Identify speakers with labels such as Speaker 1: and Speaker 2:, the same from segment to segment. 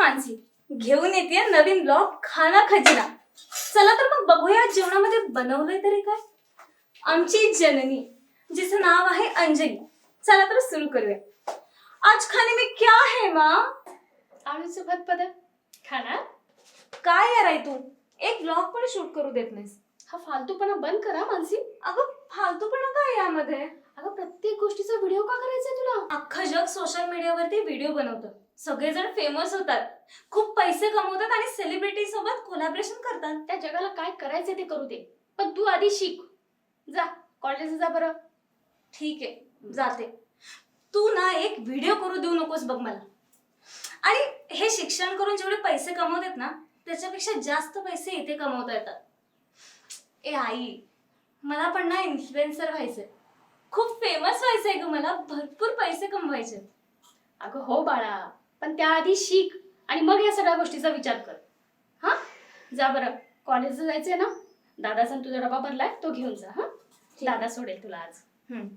Speaker 1: मानसी घेऊन येते नवीन ब्लॉग खाना खजिना. चला तर मग बघूया जेवणामध्ये बनवलंय तरी काय. आमची जननी जिचं नाव आहे अंजली. चला तर सुरू करूया. आज खाने में क्या है माँ?
Speaker 2: आळूचं भात पद खाणार?
Speaker 1: काय यार आहे तू? एक ब्लॉग पण शूट करू देत नाहीस.
Speaker 2: हा फालतूपणा बंद करा मानसी.
Speaker 1: अगं फालतूपणा काय यामध्ये?
Speaker 2: अगं प्रत्येक गोष्टीचा व्हिडिओ का करायचा तुला?
Speaker 1: अख्खं जग सोशल मीडियावरती व्हिडिओ बनवतं. सगळेजण फेमस होतात. खूप पैसे कमवतात आणि सेलिब्रिटी सोबत कोलॅबरेशन करतात.
Speaker 2: त्या जगाला काय करायचं ते करू दे. पण तू आधी शिक. जा कॉलेज जा बरं.
Speaker 1: ठीक आहे जाते. तू ना एक व्हिडिओ करू देऊ नकोस बघ मला. आणि हे शिक्षण करून जेवढे पैसे कमवतात ना त्याच्यापेक्षा जास्त पैसे इथे कमवता येतात. ए आई मला पण ना इन्फ्लुएन्सर व्हायचंय. खूप फेमस व्हायचंय ग मला. भरपूर पैसे कमवायचे.
Speaker 2: अगं हो बाळा पण त्याआधी शिक आणि मग या सगळ्या गोष्टीचा विचार कर. हा? जा बरं. कॉलेजला जायचंय ना? दादाचा तुझा डबा भरलाय तो घेऊन जा हा? दादा सोडेल तुला आज.
Speaker 1: हम्म.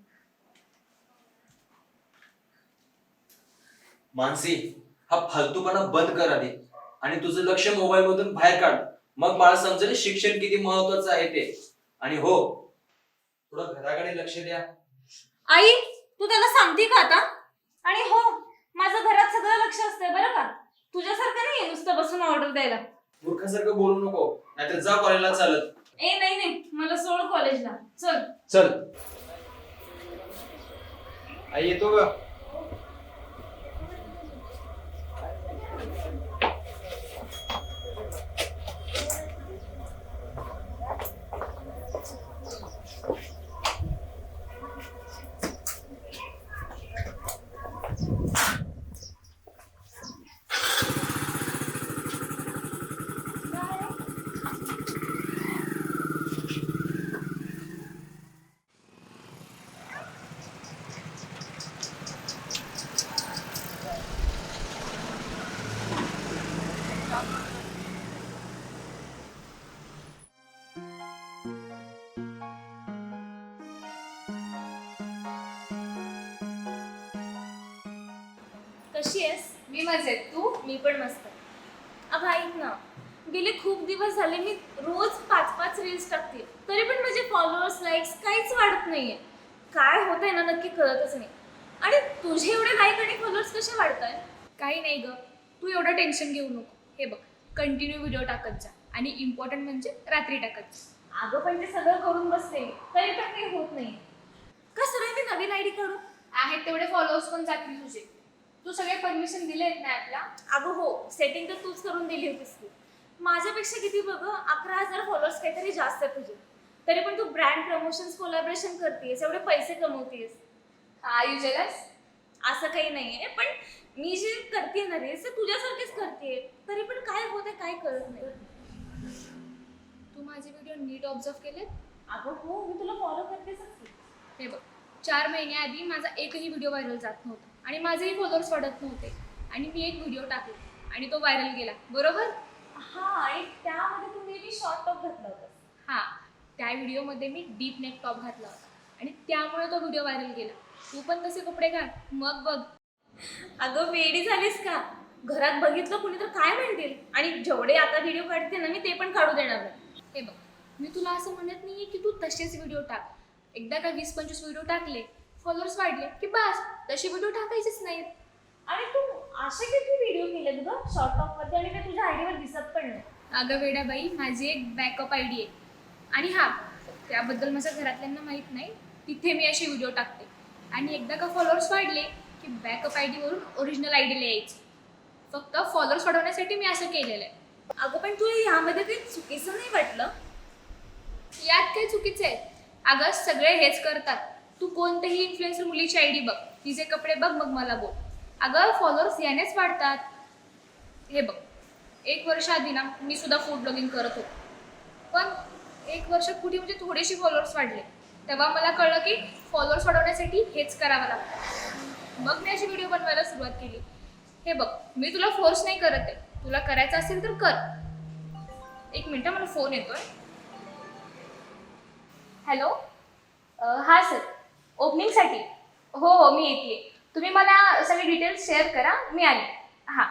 Speaker 3: मानसी हा फालतूपणा बंद कर आधी. आणि तुझं लक्ष मोबाईल मधून बाहेर काढ. मग मला समजेल शिक्षण किती महत्वाचं आहे ते. आणि हो थोडं घराकडे लक्ष द्या.
Speaker 1: आई तू त्याला सांगते का आता? आणि हो माझं घरात सगळं लक्ष असतंय बरं का? तुझ्यासारखं नाही नुसतं बसून ऑर्डर द्यायला.
Speaker 3: मूर्खासारखं बोलू नको. नाहीतर जा कॉलेजला चालत.
Speaker 1: ए नाही नाही. मला सोड कॉलेजला चल.
Speaker 3: चल. आई येतो का
Speaker 2: मी मजेत तू?
Speaker 1: मी पण मस्त. अगं ऐक ना गेले खूप दिवस झाले मी रोज पाच पाच रील्स टाकते. तरी पण माझे फॉलोअर्स लाईक्स काहीच वाढत नाहीये. काय होतंय ना नक्की कळतच नाही. आणि तुझे एवढे लाईक आणि फॉलोअर्स कसे वाढत आहे
Speaker 4: काही नाही ग. तू एवढं टेन्शन घेऊ नको. हे बघ कंटिन्यू व्हिडिओ टाकत जा. आणि इम्पॉर्टंट म्हणजे रात्री टाकत जा.
Speaker 1: अगं पण ते सगळं करून बसते. मी. तरी पण काही होत नाही का सगळ्यांनी नवीन आयडी काढू?
Speaker 4: आहेत तेवढे फॉलोअर्स पण जातील तुझे. तू सगळे परमिशन दिले आहेत ना ॲपला
Speaker 1: अगं हो सेटिंग तर तूच करून दिली होतीस तू माझ्यापेक्षा किती बघ अकरा हजार फॉलोअर्स काहीतरी जास्त आहे तुझे. तरी पण तू ब्रँड प्रमोशन कोलॅबरेशन करतेस एवढे पैसे कमवतेस
Speaker 4: हा यू जेलस
Speaker 1: असं काही नाहीये पण मी जे करते ना रे ते तुझ्यासारखेच करते तरी पण काय होते काय कळत नाही.
Speaker 4: तू माझे व्हिडिओ नीट ऑब्झर्व केलेत?
Speaker 1: अगं हो मी तुला फॉलो करतेच असते.
Speaker 4: हे बघ चार महिन्याआधी माझा एकही व्हिडिओ व्हायरल जात नव्हता. आणि माझेही फॉलोअर्स वाढत नव्हते. आणि मी एक व्हिडिओ टाकला आणि तो व्हायरल गेला. बरोबर?
Speaker 1: हा आणि त्यामध्ये तू मे शॉर्ट टॉप घातला होता.
Speaker 4: हा त्या व्हिडिओमध्ये मी डीप नेक टॉप घातला होता. आणि त्यामुळे तो व्हिडिओ व्हायरल गेला. तू पण तसे कपडे घाल. मग बघ.
Speaker 1: अगं वेडी झालीस का? घरात बघितलं कुणी तर काय म्हणतील? आणि जेवढे आता व्हिडिओ काढते ना मी ते पण काढू देणार नाही.
Speaker 4: हे बघ. मी तुला असं म्हणत नाहीये की तू तसेच व्हिडिओ टाक. एकदा का वीस पंचवीस व्हिडिओ टाकले फॉलोअर्स वाढले की बस तसे व्हिडिओ टाकायचेच नाहीत.
Speaker 1: आणि तू असे किती व्हिडिओ केले ग? शॉर्ट टॉप वरती आणि ते तुझ्या आयडीवर दिसत पण नाही.
Speaker 4: अगं वेडाबाई माझी एक बॅकअप आय डी आहे. आणि हा त्याबद्दल माझ्या घरातल्यांना माहीत नाही तिथे मी असे व्हिडिओ टाकते. आणि एकदा का फॉलोअर्स वाढले की बॅकअप आय डीवरून ओरिजिनल आय डीला यायचे. फक्त फॉलोअर्स वाढवण्यासाठी मी असं केलेलं आहे.
Speaker 1: अगं पण तू यामध्ये काही चुकीचं नाही वाटलं?
Speaker 4: यात काही चुकीचं आहे. अगं सगळे हेच करतात. तू कोणतेही इन्फ्लुएन्सर मुलीची आय डी बघ. तिचे कपडे बघ मग मला बोल. अगं फॉलोअर्स यानेच वाढतात. हे बघ. एक वर्ष आधी ना मी सुद्धा फूड ब्लॉगिंग करत होतो. पण एक वर्ष कुठे म्हणजे थोडेसे फॉलोअर्स वाढले. तेव्हा मला कळलं की फॉलोअर्स वाढवण्यासाठी हेच करावं लागतं. मग मी अशी व्हिडिओ बनवायला सुरुवात केली. हे बघ मी तुला फोर्स नाही करत आहे. तुला करायचं असेल तर कर. एक मिनटं मला फोन येतोय. हॅलो हां सर ओपनिंगसाठी? हो हो मी येते. तुम्ही मला सगळे डिटेल्स शेअर करा. मी आले. हां.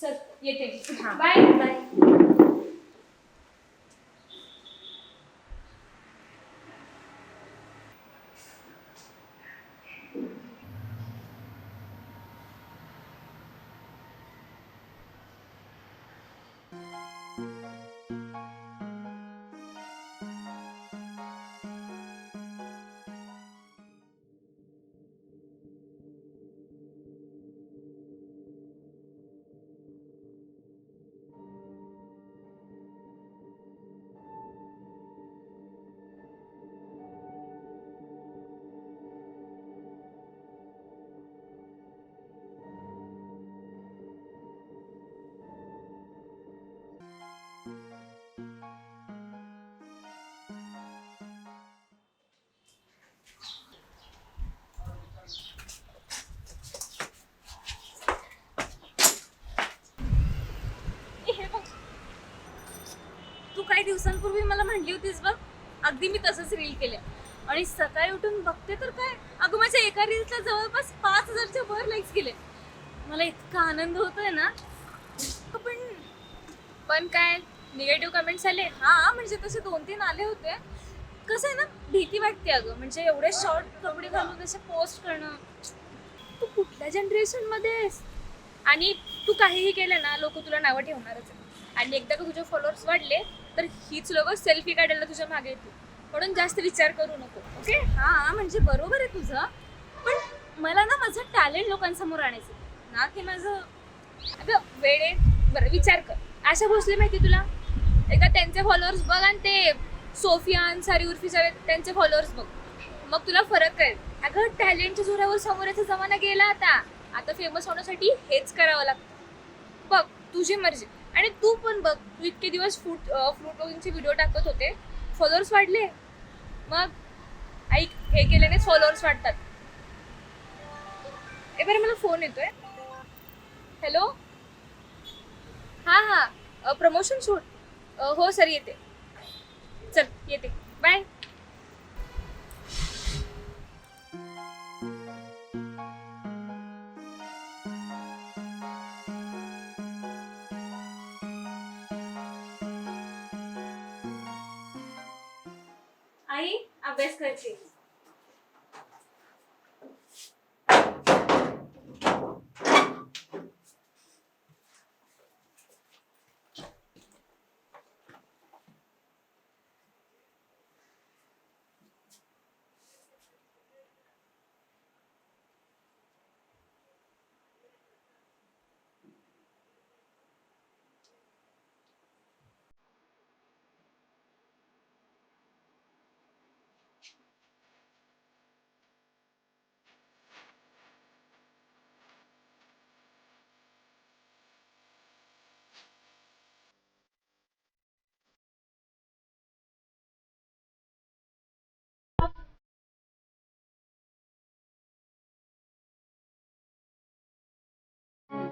Speaker 4: चल येते मी.
Speaker 1: हा.
Speaker 4: बाय
Speaker 1: बाय काही दिवसांपूर्वी मला म्हणली होतीस बघ. अगदी मी तसंच रील केलं आणि सकाळी उठून बघते तर काय? अगं माझ्या एका रील्सला जवळपास पाच हजारच्या वर लाईक्स गेले. मला इतका आनंद होतोय ना. पण
Speaker 4: पण काय? निगेटिव्ह कमेंट्स आले.
Speaker 1: हा म्हणजे तसे दोन तीन आले होते. कसं आहे ना भीती वाटते अगं. म्हणजे एवढे शॉर्ट कपडे घालून तसे पोस्ट करणं.
Speaker 4: तू कुठल्या जनरेशनमध्ये आहेस आणि तू काहीही केलं ना लोक तुला नावं ठेवणारच आणि एकदा का तुझे फॉलोअर्स वाढले तर हीच लोक सेल्फी काढायला तुझ्या मागे येतील. म्हणून जास्त विचार करू नको ओके?
Speaker 1: हा म्हणजे बरोबर आहे तुझं. पण मला ना माझं टॅलेंट लोकांसमोर आणायचं ना की माझं
Speaker 4: अगं वेळे बरं विचार कर. आशा भोसले माहिती तुला? एकदा त्यांचे फॉलोअर्स बघ आणि ते सोफिया अन्सारी उर्फी जावेद त्यांचे फॉलोअर्स बघ. मग तुला फरक कळेल. अगं टॅलेंटच्या जोरावर समोरचा जमाना गेला आता. आता फेमस होण्यासाठी हेच करावं लागतं. बघ तुझी मर्जी. आणि तू पण बघ तू इतके दिवस फ्रूट फ्रूट ब्लॉगिंगचे व्हिडिओ टाकत होते. फॉलोअर्स वाढले. मग ऐक हे केल्यानेच फॉलोअर्स वाढतात. ए बरं मला फोन येतोय. हॅलो हां हां. प्रमोशन शूट हो सर येते. चल येते. बाय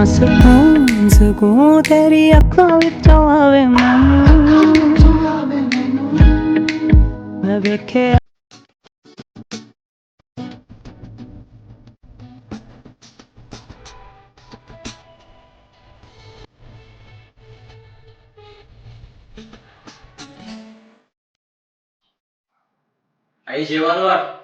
Speaker 5: ना सुकून सुकून
Speaker 3: तेरी अखा विच
Speaker 2: आवे मैनू
Speaker 3: मैं वेखे Aí, Gil,
Speaker 2: boa noite.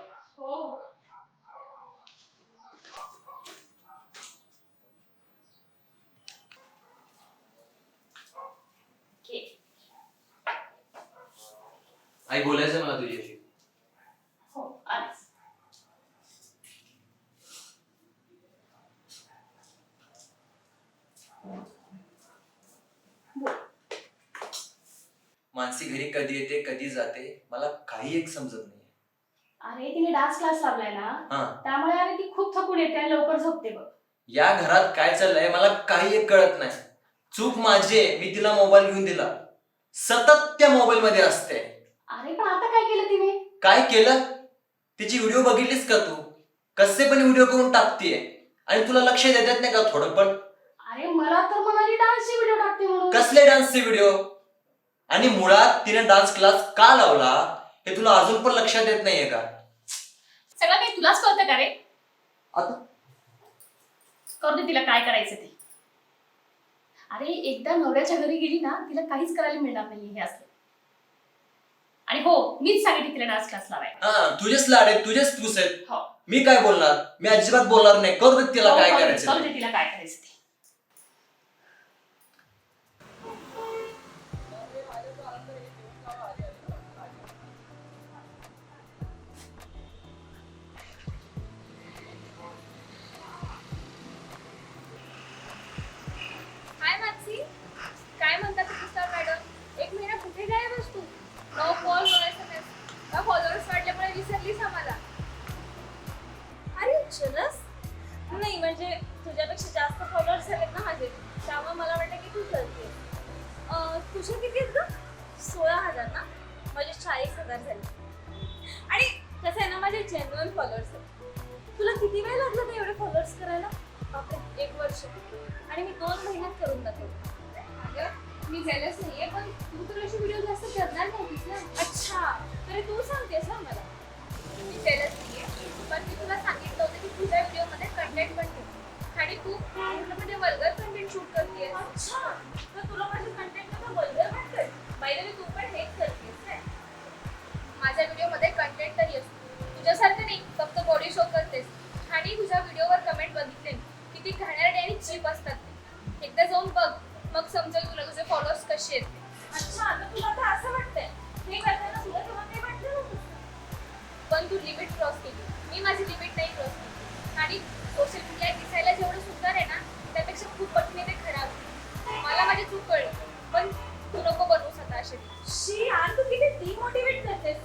Speaker 3: Mansi घरी कधी येते कधी जाते मला काही एक समजत नाही
Speaker 2: अरे तिने डान्स क्लास लावलाय ना त्यामुळे अरे ती खूप थकून येते आणि लवकर झोपते बघ.
Speaker 3: या घरात काय चाललंय मला काही एक कळत नाही. चूक माझी आहे मी तिला मोबाईल घेऊन दिला. सतत त्या मोबाईल मध्ये असते.
Speaker 2: अरे पण आता काय केलं तिने?
Speaker 3: काय केलं? तिची व्हिडिओ बघितलीस का तू? कसे पण व्हिडिओ करून टाकतीये. आणि तुला लक्ष देतात नाही का थोडं पण
Speaker 2: अरे मला तर म्हणाली डान्सची व्हिडिओ टाकते म्हणून.
Speaker 3: कसले डान्सचे व्हिडिओ आणि मुळात तिने डान्स क्लास का लावला हे तुला अजून पण लक्षात येत नाहीये का?
Speaker 2: सगळं काही तुलाच कळतं का रे?
Speaker 3: आता?
Speaker 2: करू दे तिला काय करायचं ते. अरे एकदा नवऱ्याच्या घरी गेली ना तिला काहीच करायला मिळणार नाही हे असलं. आणि हो मीच सांगितली तिला डान्स क्लास लावायला.
Speaker 3: हा तुझेच लाड आहेत तुझेच तूस आहेत.
Speaker 2: हो.
Speaker 3: मी काय बोलणार? मी अजिबात बोलणार नाही. करू दे तिला काय
Speaker 2: करू दे-
Speaker 3: करायचं
Speaker 2: करू. दे तिला काय करायचं ते.
Speaker 1: तुझे किती आहेत ग सोळा हजार ना? माझे चाळीस हजार झाले. आणि कसं आहे ना माझे जेन्युअन फॉलोअर्स आहेत. तुला किती वेळ लागला ते एवढे फॉलोअर्स करायला? बापरे एक वर्ष. आणि मी दोन महिन्यात करून दाखवले.
Speaker 4: अगं मी जेलस नाहीये पण तू तर अशी व्हिडिओ जास्त करणार नव्हतीस ना.
Speaker 1: अच्छा तरी तू सांगतेस ना मला.
Speaker 4: मी जेलस नाहीये पण मी तुला सांगितलं होतं की तुझ्या व्हिडिओमध्ये कंटेंट पण ठेव. आणि तू पूर्णपणे वल्गर कंटेंट शूट करतेस.
Speaker 1: अच्छा. तर तुला माझे वाटतंय तू पण हेच करतेस काय
Speaker 4: माझ्या व्हिडिओमध्ये कंटेंट तरी असतो. तुझ्यासारखं नाही फक्त बॉडी शो करतेस. आणि तुझ्या व्हिडिओवर कमेंट बघितले किती घाणेरडे आणि चीप असतात एकदा जाऊन बघ मग समजेल तुला तुझे फॉलोअर्स कसे आहेत.
Speaker 1: अच्छा आता तुला आता असं वाटतंय. हे करताना तुला तेव्हा काही वाटलं नव्हतं.
Speaker 4: पण तू लिमिट क्रॉस केली. मी माझी लिमिट नाही क्रॉस केली. आणि सोशल मीडिया दिसायला जेवढं सुंदर आहे ना त्यापेक्षा खूप पटणे ते खराब. मला माझी चूक कळली. असे.
Speaker 1: शी यार तू किती डिमोटिवेट करतेस.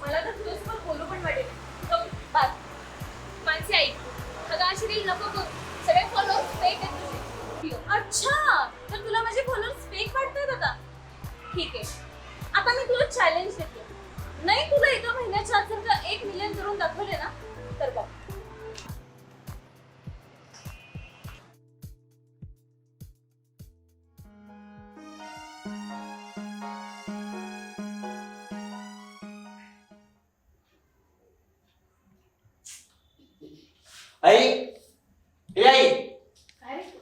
Speaker 1: मला तर तुझ्यासोबत बोलू पण वाटेल. जाऊ, बाय.
Speaker 4: मानसी ऐक अगं अशी रील नको करू. सगळे फॉलोअर्स फेक आहेत तुझे.
Speaker 1: अच्छा तर तुला माझे फॉलोअर्स फेक वाटतात आता? ठीक आहे. आता मी तुला चॅलेंज देते. नाही तुला एका महिन्याच्या आत जर का एक मिलियन करून दाखवले ना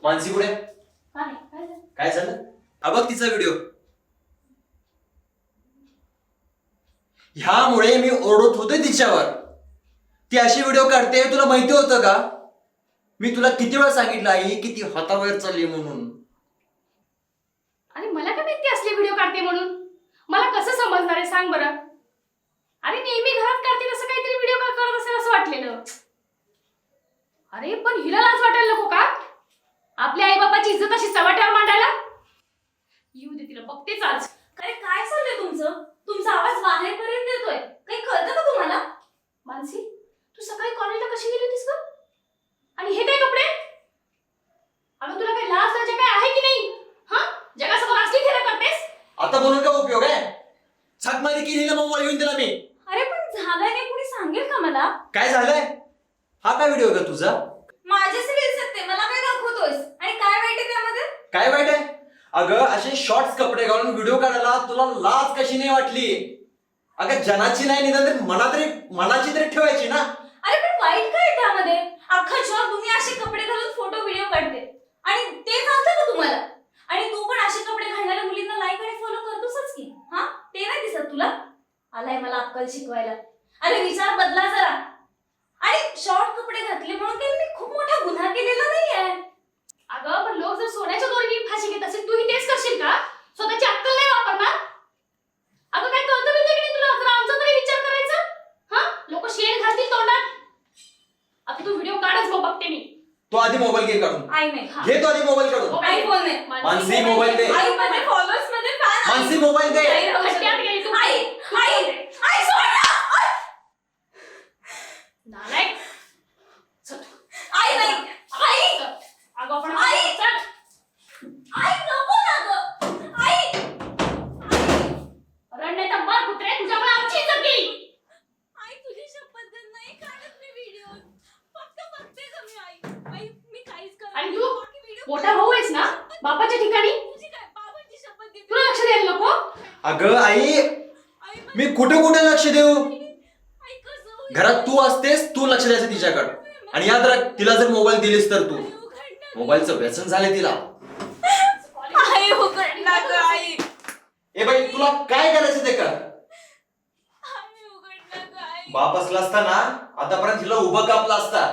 Speaker 3: मानसी पुढे
Speaker 2: का नाही काय झालं?
Speaker 3: काय झालं? हा बघ तिचा व्हिडिओ ह्यामुळे मी ओरडत होते तिच्यावर. ती अशी व्हिडिओ काढते हे तुला माहिती होतं का? मी तुला किती वेळा सांगितलं आई की ती हाताबाहेर चालली म्हणून.
Speaker 2: आणि मला काय माहिती असले व्हिडिओ काढते म्हणून? मला कसं समजणार आहे सांग बरं. अरे नेहमी घरात काढते तसं काहीतरी व्हिडिओ कॉल करत असेल असं वाटलेलं? अरे पण हिला लाज वाटायला नको का? आपल्या आई बापाची इज्जत अशी चव्हाट्यावर मांडायला? येऊ दे तिला बघतेच आज
Speaker 1: अरे काय चाललंय तुमचं? तुमचा आवाज बाहेरपर्यंत येतोय. काही कळतं का तुम्हाला?
Speaker 2: मानसी तू सकाळी कॉलेजला कशी गेली होतीस आणि हे काय कपडे? अगं तुला काही लाज लाजा काय आहे की नाही? हा? जगासमोर असली खेळ करतेस?
Speaker 3: आता बोलून काय उपयोग आहे? छाकमारी केली ना मोबाईल घेऊन दिला मी.
Speaker 1: अरे पण झालंय नाही कुणी सांगेल का मला?
Speaker 3: काय झालंय? हा काय व्हिडिओ का तुझा?
Speaker 1: माझेच रील्स आहेत ते मला काय बोलतोयस? आणि काय वाईट आहे त्यामध्ये?
Speaker 3: काय वाईट आहे? अगं असे शॉर्ट्स कपडे घालून व्हिडिओ काढायला तुला लाज कशी नाही वाटली? अगं जनाची नाही निदान तरी मना तरी मनाची तरी ठेवायची ना.
Speaker 1: अरे पण वाईट काय त्यामध्ये? अख्खा जॉब तुम्ही असे कपडे घालून फोटो व्हिडिओ काढते. आणि ते चालतं का तुम्हाला? आणि तू पण असे कपडे घालणाऱ्या मुलींना लाईक आणि फॉलो करतोसच की? हा? ते नाही दिसत तुला? आलाय मला अक्कल शिकवायला.
Speaker 2: अरे विचार बदला जरा. आणि शॉर्ट कपडे घातले म्हणून त्यांनी खूप मोठा गुन्हा केलेला नाहीये.
Speaker 6: अगं पण लोक जर सोन्याच्या दोरीने फाशी घेत असेल तूही तेच करशील का? स्वतःची अक्कल नाही वापरणार? अगं काय कळतं मी तिकडे तुला? जरा आमचा तरी विचार करायचा? हा? लोक शेण घालतील तोंडात? आता तू व्हिडिओ काढच बघ बघते मी.
Speaker 1: तो आधी मोबाईल घे काढून.
Speaker 2: आई नाही.
Speaker 1: घे तो आधी मोबाईल काढून.
Speaker 2: आई फोन नाही.
Speaker 1: मानसी मोबाईल दे.
Speaker 2: आई माझे फॉलोअर्समध्ये fan
Speaker 1: मानसी मोबाईल दे.
Speaker 2: आई नाही.
Speaker 6: गेली आणि
Speaker 1: याद राख तिला जर मोबाईल दिलीस तर तू. मोबाईलचं व्यसन झालं तिला. ए बाई तुला काय करायचं ते कर बाप असला असता ना आतापर्यंत तिला उभं कापला असता.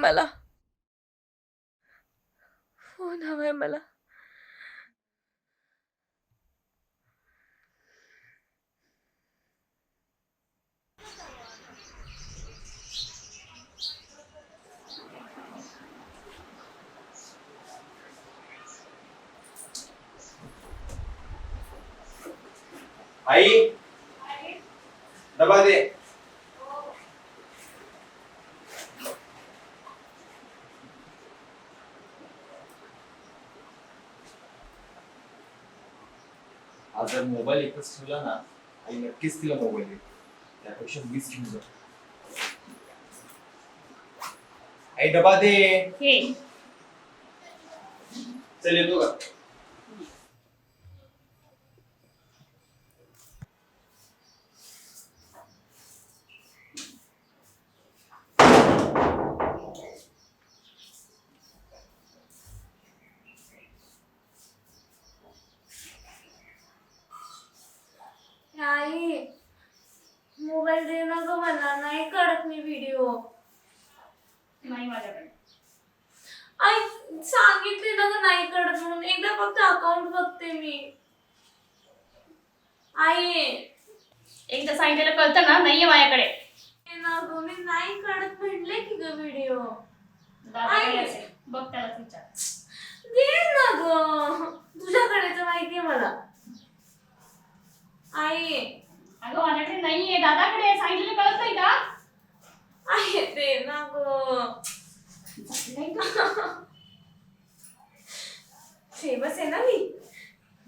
Speaker 2: मला. हो फोन हवाय मला.
Speaker 1: आई. दबा दे. जर मोबाईल एकच ठेवला ना आई नक्कीच तिला मोबाईल येईल त्यापेक्षा मीच घेऊन जातो आई डबा दे. चल येतो का?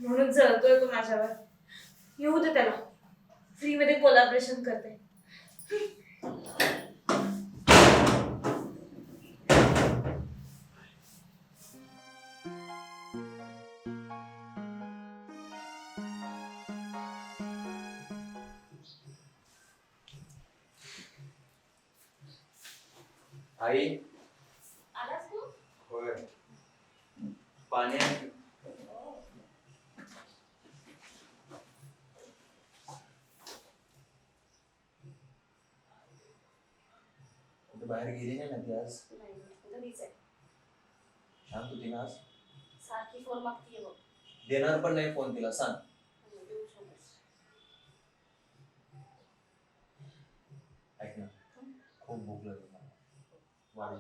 Speaker 2: म्हणून
Speaker 1: जळतोय तो माझ्यावर. येऊ दे त्याला. फ्री मध्ये कोलॅबरेशन करते.
Speaker 3: आई.
Speaker 2: आलास तू?
Speaker 3: होय. पाणी बाहेर गेली नाही ना ती आज?
Speaker 2: घरीच आहे.
Speaker 3: शांत होती ना आज.
Speaker 2: सारखी फोन मागतीये बघ.
Speaker 3: देणार पण नाही फोन तिला सांग. ऐक ना खूप भूक लागली मला. वाढ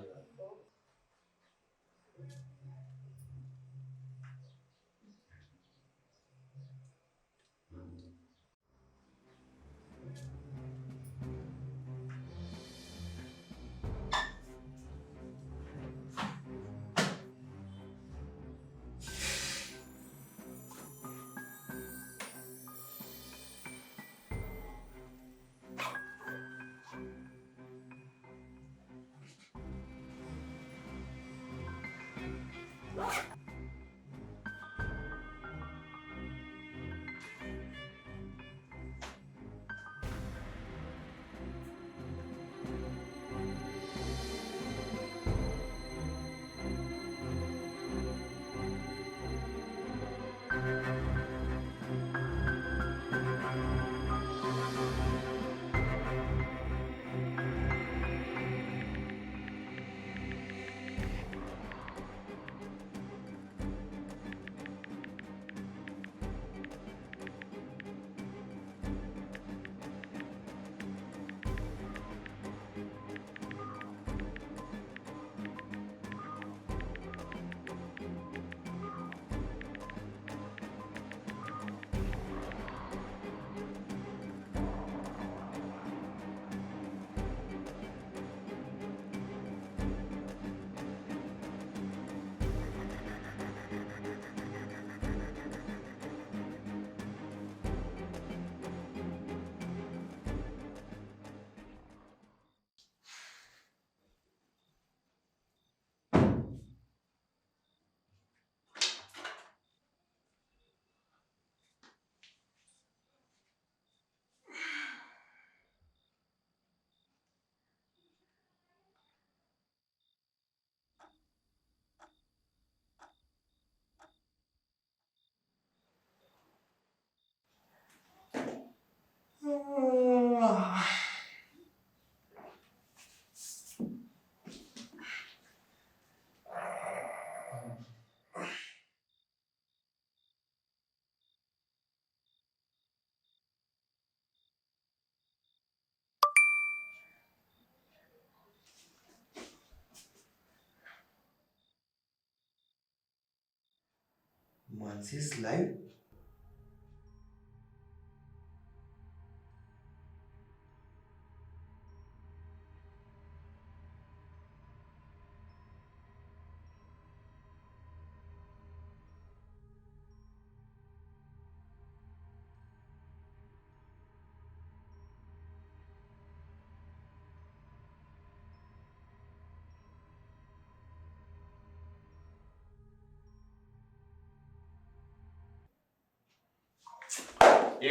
Speaker 3: months
Speaker 7: is live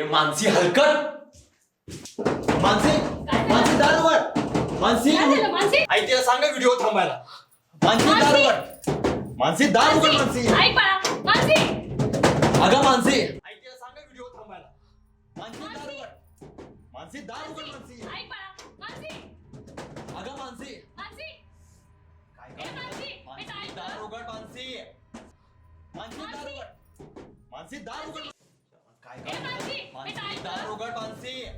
Speaker 3: ए मानसी हलकट. मानसी मानसी दार उघड मानसी.
Speaker 2: काय झालं मानसी?
Speaker 3: आई तिला सांगा व्हिडिओ थांबायला. मानसी दार
Speaker 2: मानसी!
Speaker 3: मानसी दार उघड मानसी.
Speaker 2: ऐक बाळा. मानसी.
Speaker 3: अगं मानसी. आई तिला सांगा व्हिडिओ थांबायला. मानसी दार
Speaker 2: मानसी!
Speaker 3: उघड मानसी दार उघड मानसी.
Speaker 2: बाळा. मानसी.
Speaker 3: अगं मानसी.
Speaker 2: मानसी.
Speaker 3: काय
Speaker 2: ए, मानसी!
Speaker 3: करते?
Speaker 2: ए,
Speaker 3: मानसी
Speaker 2: काय
Speaker 3: दार? उघड मानसी. मानसी दार
Speaker 2: मानसी!
Speaker 3: उघड मानसी दार उघड काय
Speaker 2: ए,
Speaker 3: मानसी!
Speaker 2: काय?
Speaker 3: दार
Speaker 2: गं?
Speaker 3: उघड मानसी!